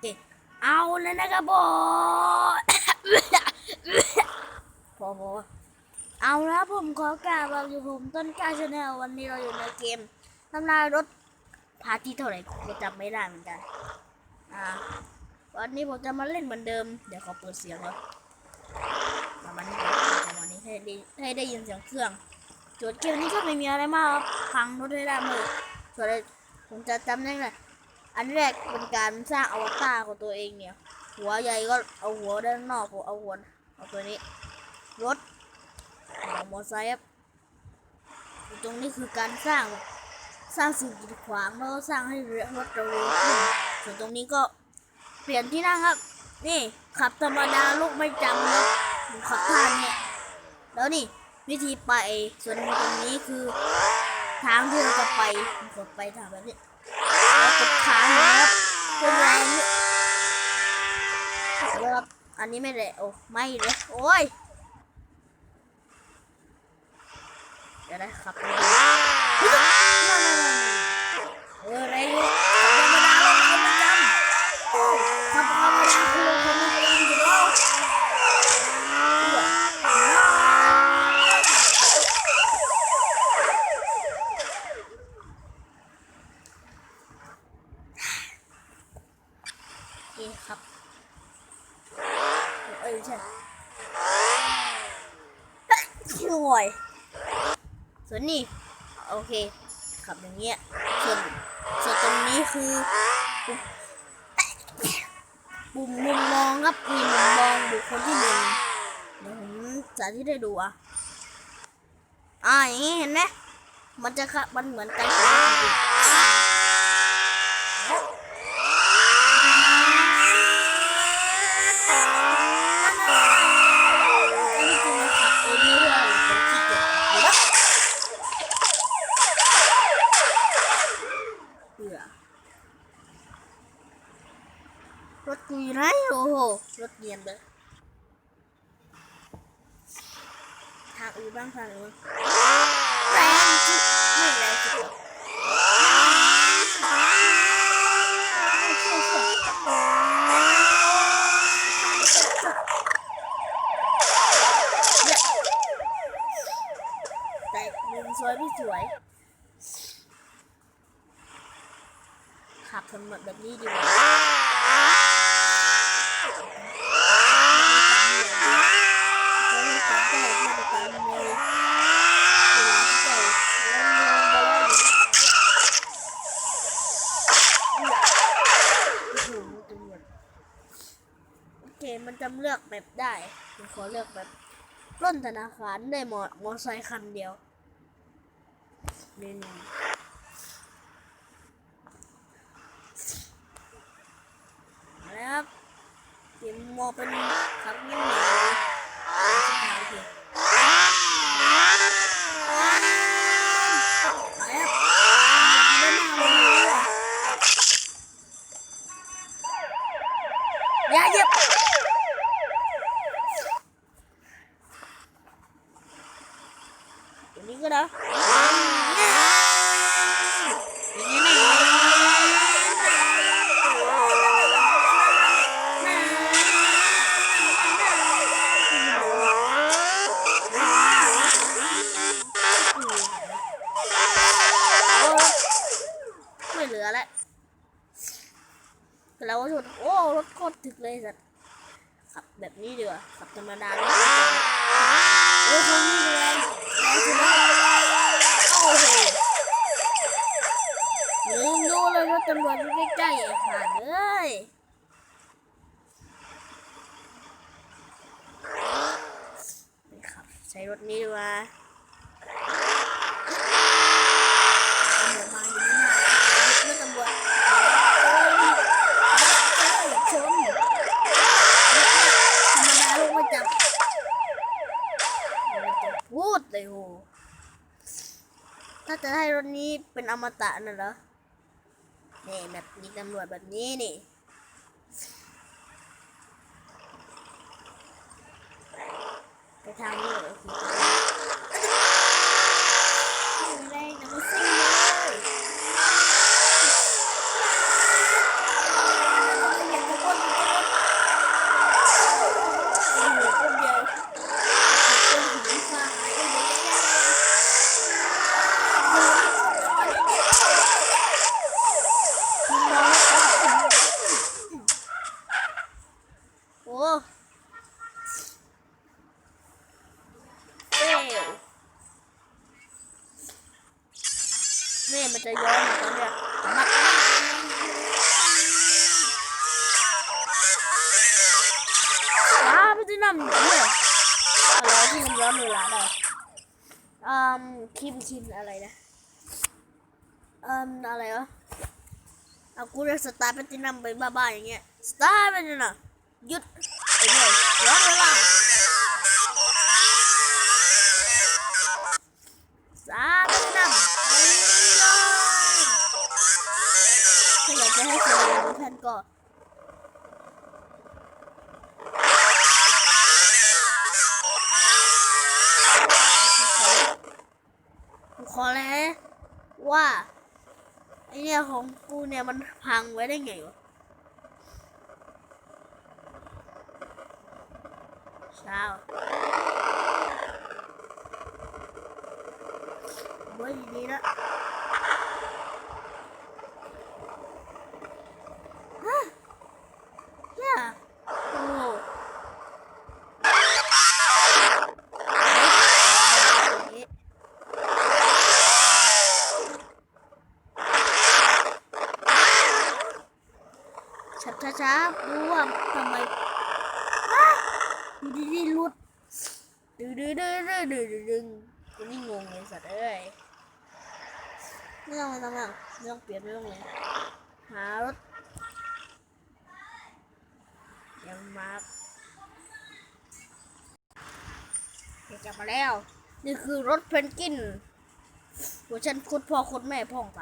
เคเอาเลยนะครับผมพอพอเอาละผมขอกราบเราอยู่ผมต้นกล้าชาแนลวันนี้เราอยู่ในเกมทำลายรถพาร์ทที่เท่าไหร่ผมก็จำไม่ได้เหมือนกันอ่าวันนี้ผมจะมาเล่นเหมือนเดิม เดี๋ยวขอเปิดเสียงก่อนประมาณนี้ก่อนประมาณนี้ให้ได้ให้ได้ยินเสียงเครื่องจทย์เกมนี้ก็ไม่มีอะไรมากครับพังรถให้ได้เลยส่วนอะไรผมจะจำได้เลย อันแรกเป็นการสร้างอวตารของตัวเองเนี่ย หัวใหญ่ก็เอาหัวด้านนอกผมเอาหัวเอาตัวนี้ รถเอามอเตอร์ไซค์ตรงนี้คือการสร้างสร้างสิ่งกีดขวางแล้วสร้างให้เรือรถเราเร็วขึ้นส่วนตรงนี้ก็เปลี่ยนที่นั่งครับ นี่ขับธรรมดาลูกไม่จำนะมขับท่านเนี่ยแล้วนี่วิธีไปส่วนตรงนี้คือทางที่เราจะไปกดไปทางแบบนี้ กดค้างนะครับเป็นแรงนี่แล้วครับอันนี้ไม่เลยโอ้ไม่เลยโอ้ยเดี๋ยวนะครับเฮ้ยอออะไรเนี่ยขับธรรมดาลงคนประจำโอ้ขับธรรมดาคือลงคนประจำอยู่แล้วนี่ครับ เอ้ยใช่ห่วยส่วนนี้โอ เค ขับอย่างเงี้ยส่วนส่วนตรงนี้คือปุ่มมุมมองครับมีมุมมองบุคคลที่หนึ่งเดี๋ยวผมสาธิตให้ดูอะอ่าอย่างนี้เห็นไหมมันจะครับมันเหมือนกันกับรถจริงๆอันนี้คือมันขับเองไม่ได้ผมขี้เกียจเดี๋ยวนะเบื่อรถกูอยู่ไหนโอ้โห รถเนียนเลยทางอื่บ้างทางอื่นแรงจิไม่แรงจิหนี่ยแต่มุมสวยไม่สวยขับถนนแบบนี้ดีกว่า โอเค มันจำเลือก แบบได้ผมขอเลือกแบบปล้นธนาคารได้มอมอไซค์คันเดียวนี่นี่ครับเตรียมมอเป็นขับเงี้บๆเลยสุดท้ายคือมาแล้วเดินหน้าเลยอย่าเหยียบ ตัวนี้ก็ได้อย่างนี้นะไม่เหลือแล้วแล้วชนโอ้ รถโคตรถึกเลยสัตว์ขับแบบนี้ดีกว่าขับธรรมดาเลยโอ้ยคนนี้เลยแรงสุดแล้วโอ้โหลืมดูเลยว่าตำรวจอยู่ใกล้ๆไอ้ห่าเอ้ยนี่ครับใช้รถนี้ดีกว่าตำรวจมาอยู่นี่นะไม่ตำรวจเอ้ยชน ธรรมดาลูกไม่จับพูดเลยโห ถ้าจะให้รถนี้เป็นอมตะน่ะเหรอนี่แบบมีตำรวจแบบนี้นี่ไปทางนี้เลย อะไรที่มันร้อนเวลาได้อืมคิมคิมอะไรนะอืมอะไรวะเอากูเรียกสตาร์เป็นตินัมไปบ้าๆอย่างเงี้ยสตาร์เป็นยังไงหยุดไอ้เนี่ยย้อนเวลาสาเป็นตินัมไปเลยถ้าอยากจะให้เจอแผ่นก่อน ว่าไอเนี่ยของกูเนี่ยมันพังไว้ได้ไงวะเช้าเว้ยดีๆนะฮะเนี่ยโอ้โหเอ๊ะ ช้าช้าช้าๆรู้ว่าทำไมอ้าอยู่ดีๆหลุดดื้อดื้อดื้อดื้อดื้อดื้อดึงกูนี่งงเลยสัตว์เอ้ยไม่ต้องไม่ต้องไม่ต้องไม่ต้อง เปลี่ยนไม่ต้องเลยหารถยังมาเดี๋ยวกลับมาแล้ว นี่คือรถเพนกินเวอร์ชันคุดพ่อคุดแม่พ่องไป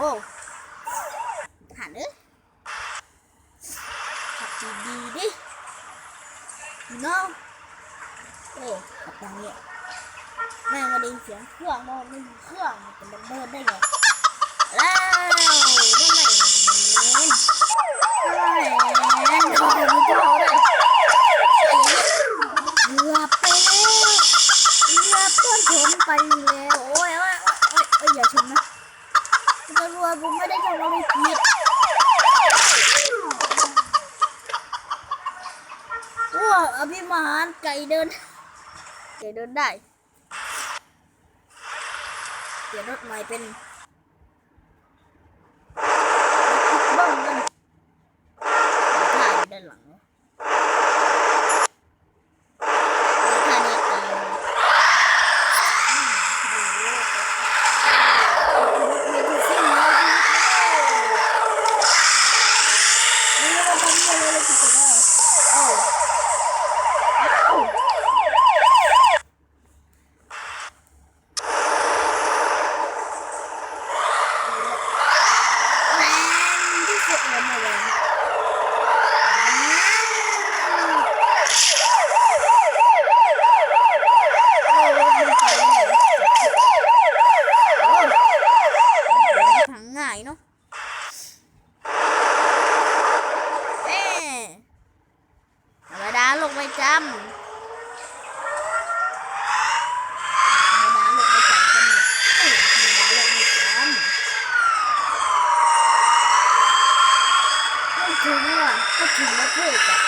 โว้หันเอ้ยขับดีดีๆดิ you know เอ้ยขับทางเนี้ยแม่งมาได้ยินเสียงเครื่องมองไม่มีเครื่องมันเป็นระเบิดได้ไงแล้วไมทำไมขอดูเจ้าเลยเกือบไปแล้วเกือต้นชนไปแล้วโอ้ยโอ้ยโอ้ยโอ้ยอย่าชนนะ จะรัว กูไม่ได้ทำอะไรผิดว้าอภิมหารไก่เดิน ไก่เดินได้ เปลี่ยนรถใหม่เป็นรถพิกเบิ้ลกันท่าอยู่ด้านหลังท่านี้เองมีทุกสิ่งเลยนี่เราทำอะไรเลยกิจกรรมโอ้อ้าวแรงที่สุดเลยมาเลยโอ้ยมันไปเลยโอ้ยมันพังง่ายเนาะ เอ๊ะธรรมดาลงไปจำธรรมดาลงไปจำกันเนี่ยเอ้ยธรรมดาลงไปจำไม่ถึงว่ะก็ ถึ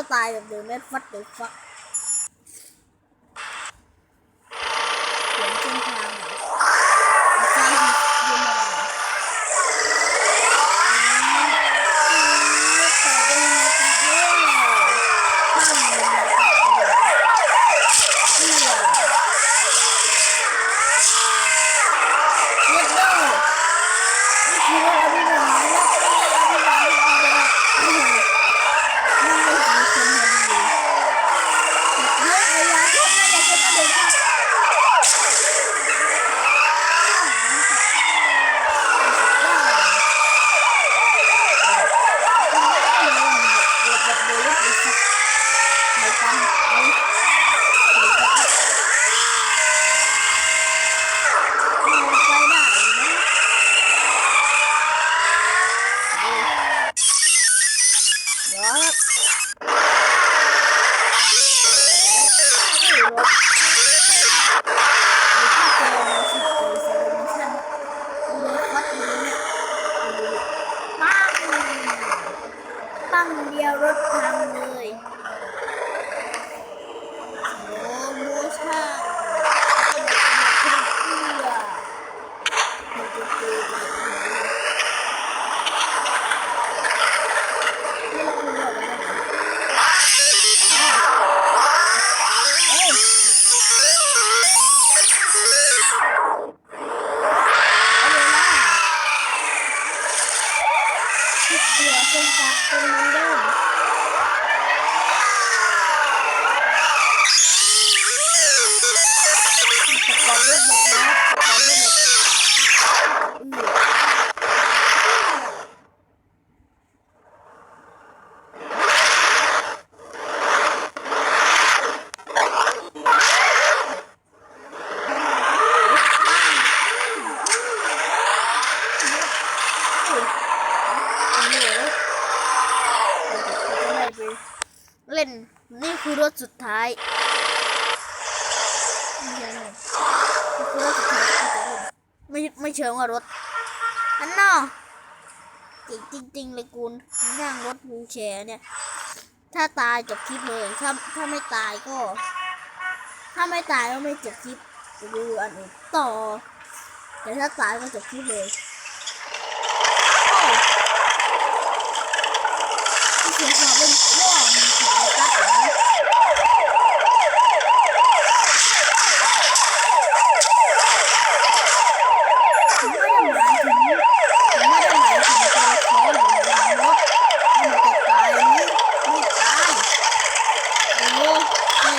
็ตายแบบเดิมเม็ดฟัดเดือฟัดางเดียวรถพัง ไม่ไม่เชิงว่ารถ อันนอะจริงจริงเลยกูนั่งรถวูแชร์เนี่ย ถ้าตายจบคลิปเลย ถ้าถ้าไม่ตายก็ ถ้าไม่ตายก็ไม่จบคลิปดูอันอื่นต่อ แต่ถ้าตายก็จบคลิปเลยเสียงหัวเป็น